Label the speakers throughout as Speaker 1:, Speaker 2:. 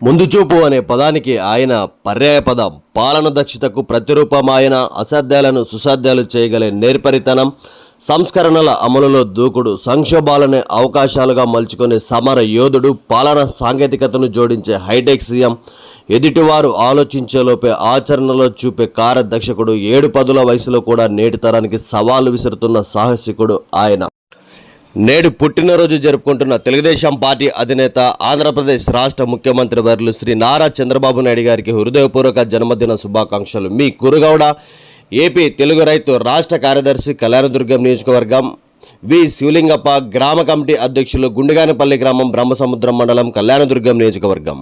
Speaker 1: ముందుచూపు అనే పదానికి ఆయన పర్యాయ పదం పాలన దక్షతకు ప్రతిరూపం ఆయన అసాధ్యాలను సుసాధ్యాలు చేయగలే నేర్పరితనం సంస్కరణల అమలులో దూకుడు సంక్షోభాలనే అవకాశాలుగా మలుచుకునే సమర యోధుడు పాలన సాంకేతికతను జోడించే హైటెక్ సీఎం ఎదుటివారు ఆలోచించేలోపే ఆచరణలో చూపే కార్యదక్షకుడు ఏడు పదుల వయసులో కూడా నేటి తరానికి సవాలు విసురుతున్న సాహసికుడు ఆయన. నేడు పుట్టినరోజు జరుపుకుంటున్న తెలుగుదేశం పార్టీ అధినేత ఆంధ్రప్రదేశ్ రాష్ట్ర ముఖ్యమంత్రి వర్యులు శ్రీ నారా చంద్రబాబు నాయుడు గారికి హృదయపూర్వక జన్మదిన శుభాకాంక్షలు. మీ కురుగౌడ ఏపీ తెలుగు రైతు రాష్ట్ర కార్యదర్శి కళ్యాణదుర్గం నియోజకవర్గం వి. శివలింగప్ప గ్రామ కమిటీ అధ్యక్షులు గుండెగానిపల్లి గ్రామం బ్రహ్మసముద్రం మండలం కళ్యాణదుర్గం నియోజకవర్గం.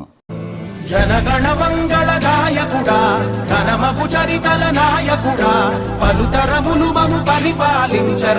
Speaker 2: జనగణ మంగళ చరితల నాయకుడా పలుతరములు మము పరిపాలించర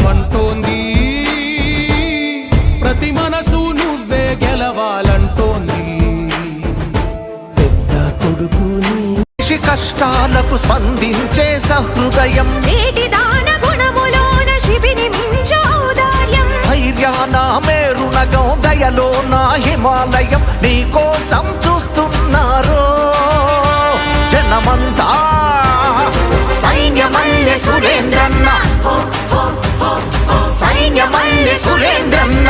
Speaker 3: కష్టాలకు స్పందించే సహృదయం.
Speaker 4: నేటి దాన గుణములోన శిబిని మించు ఔదార్యం.
Speaker 3: ధైర్యాన మేరునగం దయలో నా హిమాలయం నీకోసం చూస్తున్నారు జనమంతా సైన్యమల్లె సురేంద్రన్న. సైన్యమల్లె సురేంద్రన్న.